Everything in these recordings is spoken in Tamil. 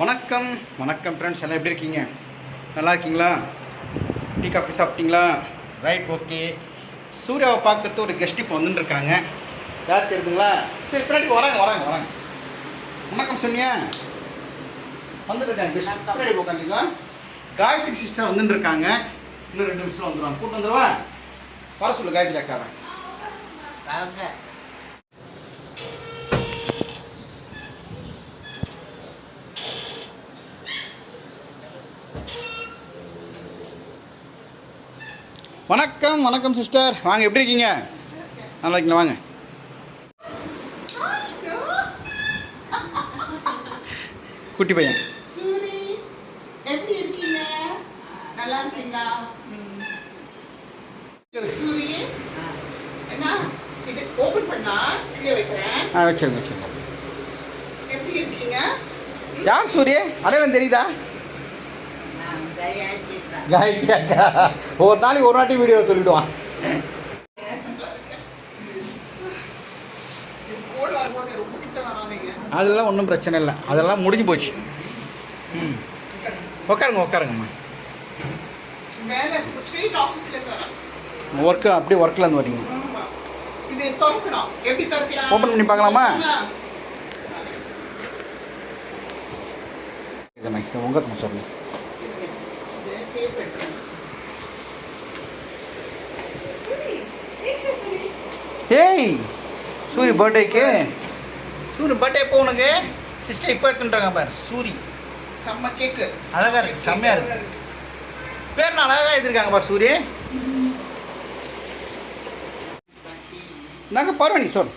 வணக்கம் வணக்கம் ஃப்ரெண்ட்ஸ் எல்லாம் எப்படி இருக்கீங்க? நல்லா இருக்கீங்களா? டீ காஃபி சாப்பிட்டீங்களா? ரைட் ஓகே சூர்யாவை பார்க்கறது ஒரு கெஸ்ட் இப்போ வந்துட்டு இருக்காங்க யார் தெரியுதுங்களா? சரி பின்னாடி வராங்க வராங்க வராங்க வணக்கம் சொன்னியா வந்துட்டு இருக்காங்க கெஸ்ட் பின்னாடி உட்காந்துக்கோ காயத்ரி சிஸ்டர் வந்துட்டு இருக்காங்க இன்னும் ரெண்டு நிமிஷம் வந்துடுவாங்க கூட்டு வந்துடுவா வர சொல்லு காயத்ரி அக்காவை. வணக்கம் வணக்கம் சிஸ்டர் வாங்க எப்படி இருக்கீங்க? நல்லா இருக்கீங்களா? வாங்க. குட்டி பையன். சூரி எப்படி இருக்கீங்க? நல்லா இருக்கீங்களா? சூரி. என்ன? இது ஓபன் பண்ணா கீழே வைக்கிறேன். ஆ வச்சிருங்க வச்சிருங்க. எப்படி இருக்கீங்க? யார் சூரிய? அடையாளம் தெரியுதா? காயத்ரி அக்கா ஒரு நாளைக்கு ஒரு வாட்டி வீடியோ சொல்லிவிடுவான் அதெல்லாம் ஒன்றும் பிரச்சனை இல்லை. அதெல்லாம் முடிஞ்சு போச்சு. ம். உட்காருங்க உட்காருங்கம்மா. ஒர்க்கு அப்படியே ஒர்க்கில் இருந்து வரீங்க. Open பண்ணி பார்க்கலாமா? இதை உங்கள் சொல்லு இது tape எடுக்கணும். சூரி, ஏய் சூரி பர்த்டேக்கு சூரி பர்த்டே எப்போ உனக்கு? சிஸ்டர் இப்போ இருக்குன்றாங்க பாரு சூரி. செம்ம கேக்கு அழகா இருக்கு செம்மையா இருக்கு. பேர் நான் அழகாக எழுதிருக்காங்க பாரு சூரி. நாங்கள் பரவாயில்ல சொல்.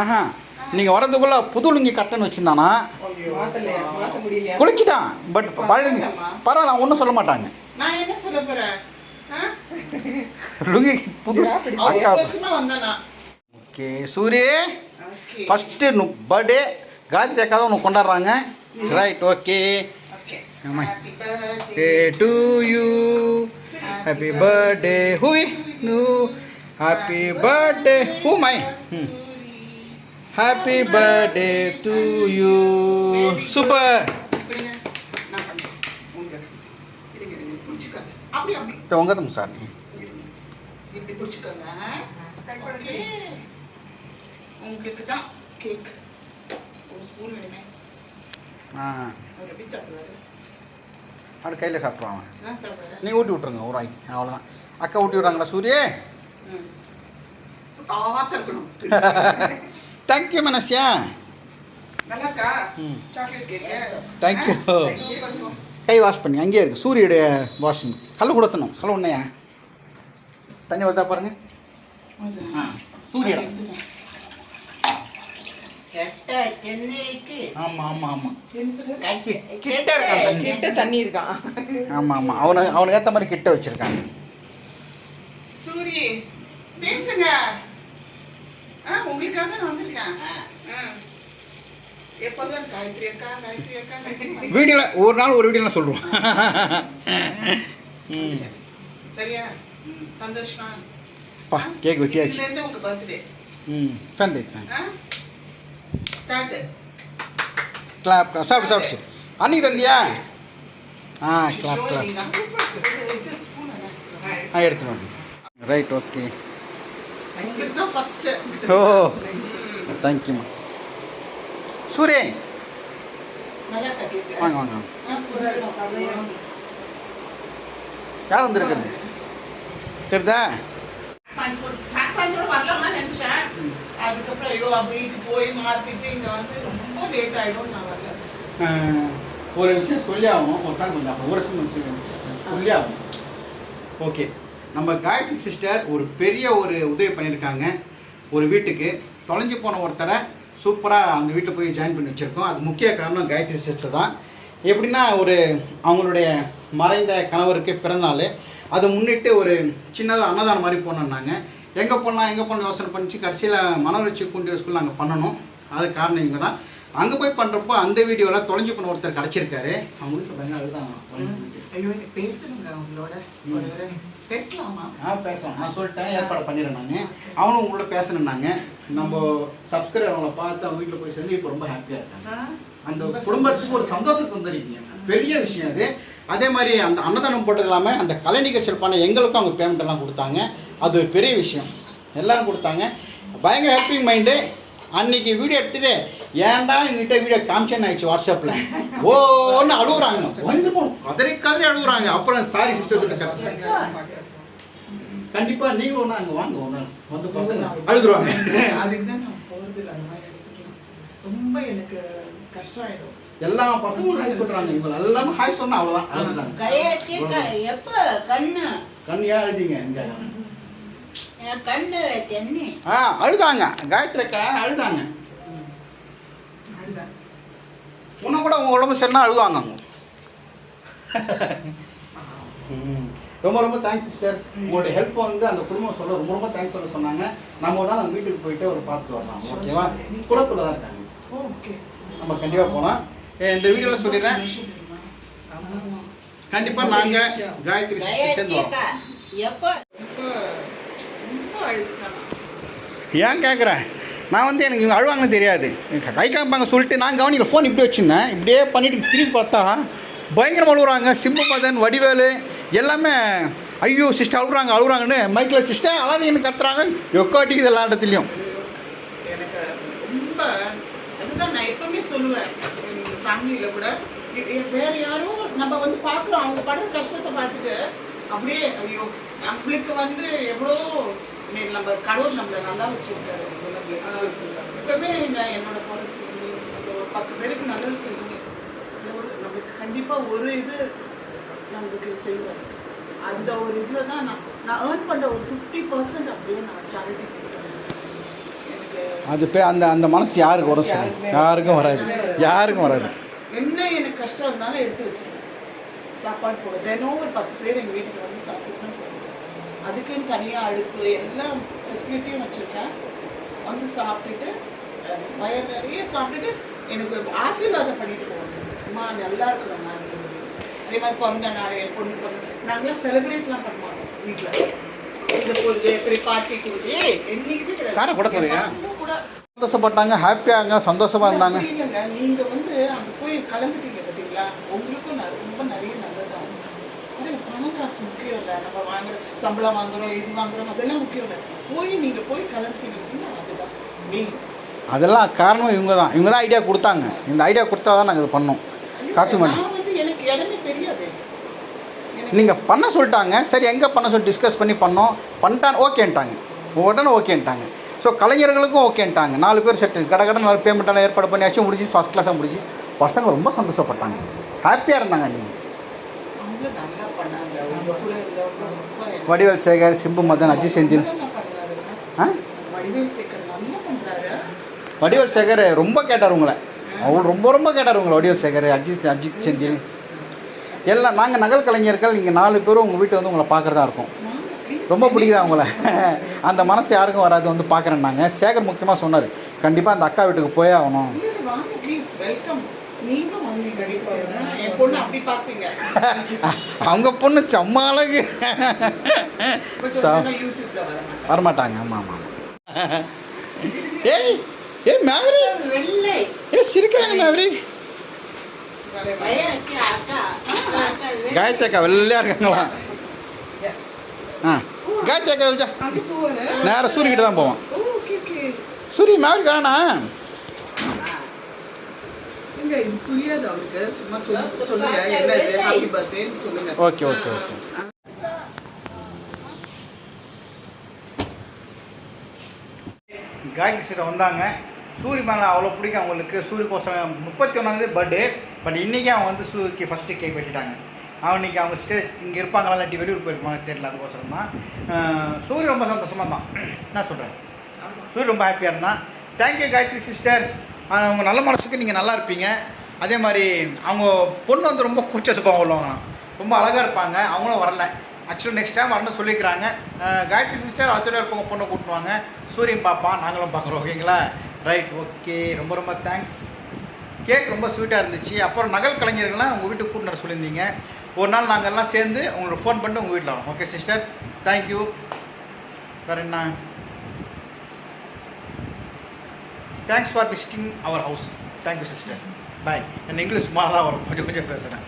ஆஹா. நீங்கள் வரதுக்குள்ள புது லுங்கி கட்டன்னு வச்சுருந்தானா? குளிச்சுட்டான். பட் பழைய பரவாயில்ல ஒன்றும் சொல்ல மாட்டாங்க. நான் என்ன சொல்ல போறேன்? ஆ? லுங்கி புது அவசர அக்கா. அவசரமா வந்தேனா? Okay Suri. Okay. First birthday Gayathri அக்கா தான் உனக்கு கொண்டாடுறாங்க. Right okay day you happy birthday who new happy birthday who my happy birthday to you super உங்க தான் சார். உங்களுக்கு தான் கேக் ஒரு ஸ்பூன் வேணுமே. ஆ. அவர் எப்படி சாப்பிடுவாரு? அவர் கையில் சாப்பிட்ருவாங்க நீங்கள் ஊட்டி விட்ருங்க ஒரு ஆய். அவ்வளோதான் அக்கா ஊட்டி விட்றாங்களா சூரிய? இருக்கணும். தேங்க்யூ மனசியா. சூப்பர் கை வாஷ் பண்ணி அங்கேயே இருக்கு. சூரியுடைய வாஷிங் கல் கொடுத்தணும் கல் உன்னையா தண்ணி வருதா பாருங்க. ஆ சூரியடா ஆமாம் ஆமாம் ஆமாம் என்ன சொல்ற? கிட்ட தண்ணி. கிட்ட தண்ணி இருக்கான் ஆமாம் ஆமாம் அவனை அவனுக்கு ஏற்ற மாதிரி கிட்ட வச்சுருக்காங்க. பேசுங்க ஆ உங்களுக்காக தான் நான் வந்திருக்கேன் ஆ. வீடியோவில் ஒரு நாள் ஒரு வீடியோவில் சொல்லுவோம் ம். சரியா? சந்தோஷமா? பா கேக் வெட்டியாச்சு. இதுலேருந்து உங்க பர்த்டே. ம் ஃபேன் ஸ்டார்ட். கிளாப் சாப்பிடு சாப்பிடு. அன்னைக்கு தந்தியா? ஆ கிளாப் கிளாப் ஆ எடுத்து. வாங்க. ரைட் ஓகே ஓ. தேங்க்யூம்மா சூரிய. வாங்க வாங்க. யார் வந்திருக்குது? தெரியுதா? வரலாமா நினைச்சேன். அதுக்கப்புறம் ஐயோ வீட்டுக்கு போய் மாத்திட்டு இங்க வந்து ரொம்ப லேட் ஆயிடும் நான் வரல. அஹ், ஒரு விஷயம் சொல்லி ஒரு ஃபேன் கொஞ்சம் ஒரு சொல்லி ஆகணும். ஓகே. நம்ம காயத்ரி சிஸ்டர் ஒரு பெரிய ஒரு உதவி பண்ணியிருக்காங்க. ஒரு வீட்டுக்கு தொலைஞ்சு போன ஒருத்தரை சூப்பராக அந்த வீட்டில் போய் ஜாயின் பண்ணி வச்சுருக்கோம். அது முக்கிய காரணம் காயத்ரி சிஸ்டர் தான். எப்படின்னா ஒரு அவங்களுடைய மறைந்த கணவருக்கு பிறந்தநாள் அதை முன்னிட்டு ஒரு சின்னதாக அன்னதானம் மாதிரி போனோம்னாங்க எங்கே போடலாம் எங்கே போன யோசனை பண்ணிச்சு. கடைசியில் மனவளர்ச்சி குண்டியர் ஸ்கூல் நாங்கள் பண்ணணும். அது காரணம் இவங்க தான். அங்கே போய் பண்ணுறப்போ அந்த வீடியோவில் தொலைஞ்சு போன ஒருத்தர் கிடச்சிருக்காரு. அவங்க வீட்டில் பயங்கர அழுதாங்க பேசலாமா? ஆ பேசலாம். நான் சொல்லிட்டேன் ஏற்பாடு பண்ணிடுறேன் நான். அவனும் உங்களோட பேசணுன்னாங்க நம்ம சப்ஸ்கிரைபர் அவங்கள பார்த்து அவங்க வீட்டில் போய் சேர்ந்து இப்போ ரொம்ப ஹாப்பியாக இருக்காங்க? அந்த குடும்பத்துக்கு ஒரு சந்தோஷத்தை தந்திருக்கீங்க. பெரிய விஷயம் அது. அதே மாதிரி அந்த அன்னதானம் போட்டது இல்லாமல் அந்த கலை நிகழ்ச்சியில் பண்ண எங்களுக்கும் அவங்க பேமெண்ட் எல்லாம் கொடுத்தாங்க. அது ஒரு பெரிய விஷயம். எல்லாரும் கொடுத்தாங்க. பயங்கர ஹெல்பிங் மைண்டு அன்னைக்கு வீடியோ எடுத்துட்டு ஏன்டா எங்கிட்ட வீடியோ காமிச்சேன்னு ஆயிடுச்சு வாட்ஸ்அப்பில் ஓன்னு அழுகுறாங்க வந்து கதறி கதறி அழுகுறாங்க அப்புறம் சாரி சிஸ்டர் சொல்லிட்டு கண்டிப்பாக நீங்களும் ஒன்று அங்கே வாங்க ஒன்று வந்து பசங்க அழுதுருவாங்க. அதுக்கு தான் நான் போறது இல்லை. அந்த மாதிரி எடுத்துக்கலாம். ரொம்ப எனக்கு கஷ்டம் ஆயிடும் எல்லா பசங்களும் ஹாய் சொல்றாங்க. இவங்க எல்லாமே ஹாய் சொன்னா அவ்வளவுதான். அழுதுறாங்க. கையாச்சி எப்ப? கண்ணு. கண்ணியா அழுதிங்க இங்க. கண்ணு தென்னி. ஆ அழுதாங்க. காயத்ரி அக்கா அழுதாங்க. உன்ன கூட உங்க உடம்பு சரினா அழுவாங்க அவங்க. ரொம்ப ரொம்ப தேங்க்ஸ் சிஸ்டர் உங்களுடைய ஹெல்ப் வந்து அந்த குடும்பம் சொல்ல ரொம்ப ரொம்ப தேங்க்ஸ் சொல்ல சொன்னாங்க. நம்ம ஒரு நாள் அவங்க வீட்டுக்கு போயிட்டு ஒரு பார்த்துட்டு வரலாம். ஓகேவா குளத்துல தான் இருக்காங்க. ஓகே நம்ம கண்டிப்பா போலாம். ஏ, இந்த வீடியோல சொல்லிடுறேன். கண்டிப்பா நாங்க காயத்ரி சேர்ந்து வரோம். ஏன் கேட்குறேன் நான் வந்து எனக்கு இவங்க அழுவாங்கன்னு தெரியாது. கை காமிப்பாங்க சொல்லிட்டு நான் கவனிக்கல. ஃபோன் இப்படி வச்சுருந்தேன். இப்படியே பண்ணிவிட்டு திரும்பி பார்த்தா பயங்கரமாக அழுகுறாங்க சிம்பு வடிவேலு எல்லாமே ஐயோ சிஸ்டர் அழுகுறாங்க அழுகுறாங்கன்னு மைக்கில் சிஸ்டர் அழாதீங்கன்னு கத்துறாங்க. எக்கோ எல்லா இடத்துலையும். எனக்கு ரொம்ப அதுதான் நான் எப்பவுமே சொல்லுவேன். எங்க ஃபேமிலியில கூட. வேற யாரும் நம்ம வந்து பாக்குறோம் அவங்க படுற கஷ்டத்தை பார்த்துட்டு அப்படியே ஐயோ நம்மளுக்கு வந்து எவ்வளோ நீ- நம்ம கடவுள் நம்மளை நல்லா வச்சிருக்காரு. எப்பவுமே நான் என்னோட பாலிசி நம்ம ஒரு பத்து பேருக்கு நல்லது செய்யணும். ஒரு- நம்மளுக்கு கண்டிப்பா ஒரு இது நம்மளுக்கு செய்வார் அந்த ஒரு இதுல தான் நான் நான் ஏர்ன் பண்ற ஒரு ஃபிஃப்டி பர்சன்ட் அப்படியே நான் சேரிட்டி அது பே அந்த அந்த மனசு யாருக்கு வரும் சொல்லுங்க. யாருக்கும் வராது. யாருக்கும் வராது. என்ன எனக்கு கஷ்டம் இருந்தாலும் எடுத்து வச்சிருக்கேன் சாப்பாடு போட தினம் ஒரு பத்து பேர் எங்கள் வீட்டுக்கு வந்து சாப்பிட்டு அதுக்குன்னு தனியாக அடுப்பு எல்லா ஃபெசிலிட்டியும் வச்சுருக்கேன். வந்து சாப்பிட்டுட்டு வயிறு நிறைய சாப்பிட்டுட்டு எனக்கு ஆசீர்வாதம் பண்ணிட்டு போவாங்க அம்மா நல்லா இருக்கிறோம்மா நீ. அதே மாதிரி பிறந்த நாள் என் பொண்ணு பிறந்த நாங்களாம் செலிப்ரேட்லாம் பண்ண மாட்டோம் வீட்டில் இந்த பொழுது பெரிய பார்ட்டி கொடுத்து என்னைக்குமே கிடையாது. கூட. சந்தோஷப்பட்டாங்க ஹாப்பியாங்க சந்தோஷமாக இருந்தாங்க. நீங்க வந்து அங்க போய் கலந்துட்டீங்க பாத்தீங்களா? உங்களுக்கும் ரொம்ப நிறைய நல்லதாகும் பணம் காசு முக்கியம் இல்லை நம்ம வாங்குற சம்பளம் வாங்குறோம் இது வாங்குறோம் அதெல்லாம் முக்கியம் இல்லை போய் நீங்க போய் கலந்துட்டீங்கன்னா அதுதான் மெயின் அதெல்லாம் காரணம் இவங்க தான் இவங்க தான் ஐடியா கொடுத்தாங்க. இந்த ஐடியா கொடுத்தா தான் நாங்கள் இது பண்ணோம். காஃபி நான் வந்து எனக்கு இடமே தெரியாது. நீங்கள் பண்ண சொல்லிட்டாங்க. சரி எங்கே பண்ண சொல்லி டிஸ்கஸ் பண்ணி பண்ணோம். பண்ணிட்டான் ஓகேன்ட்டாங்க. உடனே ஓகேன்ட்டாங்க. ஸோ கலைஞர்களுக்கும் ஓகேன்ட்டாங்க. நாலு பேர் செட்டு கடை கடை நாலு பேமெண்ட்டெல்லாம் ஏற்பாடு பண்ணியாச்சும் முடிஞ்சு ஃபஸ்ட் கிளாஸாக முடிஞ்சு. பசங்க ரொம்ப சந்தோஷப்பட்டாங்க. ஹாப்பியாக இருந்தாங்க அன்றைக்கி வடிவேல் சேகர் சிம்பு மதன் அஜித் செந்தில். ஆ? வடிவேல் சேகர் ரொம்ப கேட்டார் உங்களை. அவர் ரொம்ப ரொம்ப கேட்டார் உங்களை வடிவேல் சேகர் அஜித் அஜித் செந்தில். எல்லாம் நாங்கள் நகல் கலைஞர்கள் இங்கே நாலு பேரும் உங்கள் வீட்டை வந்து உங்களை பார்க்குறதா இருக்கும். ரொம்ப பிடிக்குதா உங்களை? அந்த மனசு யாருக்கும் வராது வந்து பார்க்குறேன்னாங்க. சேகர் முக்கியமாக சொன்னார் கண்டிப்பாக அந்த அக்கா வீட்டுக்கு போயே ஆகணும். அவங்க பொண்ணு செம்ம அழகு. வரமாட்டாங்க. ஆமாம் ஆமாம் ஏய் ஏய் மேவரி. ஏய் சிரிக்கிறாங்க மேவரி. காயத்ரி அக்கா வெள்ளையாக இருக்காங்களா? ஆ காயத்ரி அக்கா நேராக சூரியக்கிட்ட தான் போவோம். சூரிய மேவரி காணா? இங்க இது புரியாது அவருக்கு. சும்மா சொல்லு சொல்லுங்க. என்ன இது? ஹாப்பி பர்த்டேன்னு சொல்லுங்க. Okay okay okay. காயத்ரி சீரை வந்தாங்க. சூரிய மேலே அவ்வளோ பிடிக்கும் அவங்களுக்கு. சூரிய கோசம் முப்பத்தி ஒன்றாந்தேதி பர்த்டே பட் இன்றைக்கி அவங்க வந்து சூரிக்கு ஃபஸ்ட்டு கேக் வெட்டிட்டாங்க. அவன் இன்னைக்கு அவங்க ஸ்டே இங்கே இருப்பாங்களா இல்லாட்டி வெளியூர் போயிருப்பாங்க தெரியல அதுக்கோசரம் தான். சூரிய ரொம்ப சந்தோஷமாக தான் என்ன சொல்கிறேன் சூரிய ரொம்ப ஹாப்பியாக இருந்தான். தேங்க்யூ காயத்ரி சிஸ்டர் அவங்க நல்ல மனசுக்கு நீங்கள் நல்லா இருப்பீங்க. அதே மாதிரி அவங்க பொண்ணு வந்து ரொம்ப கூச்ச சுபாவம் உள்ளவங்களாம். ரொம்ப அழகாக இருப்பாங்க. அவங்களும் வரல. ஆக்சுவலி நெக்ஸ்ட் டைம் வரணும்னு சொல்லிக்கிறாங்க. காயத்ரி சிஸ்டர் அடுத்த இருப்பவங்க பொண்ணை கூட்டுவாங்க சூரியன் பார்ப்பான் நாங்களும் பார்க்குறோம் ஓகேங்களா? ரைட் ஓகே ரொம்ப ரொம்ப தேங்க்ஸ் கேக் ரொம்ப ஸ்வீட்டாக இருந்துச்சு. அப்புறம் நகல் கலைஞர்கள்லாம் உங்கள் வீட்டுக்கு கூட்டிட்டு சொல்லியிருந்தீங்க. ஒரு நாள் நாங்கள் எல்லாம் சேர்ந்து உங்களுக்கு ஃபோன் பண்ணிட்டு உங்கள் வீட்டில் வரோம். ஓகே சிஸ்டர் தேங்க்யூ வேறு என்ன? Thanks for visiting our house thank you sister bye என்ன இங்கிலீஷ் சும்மா தான் வரும் கொஞ்சம் கொஞ்சம் பேசுகிறேன்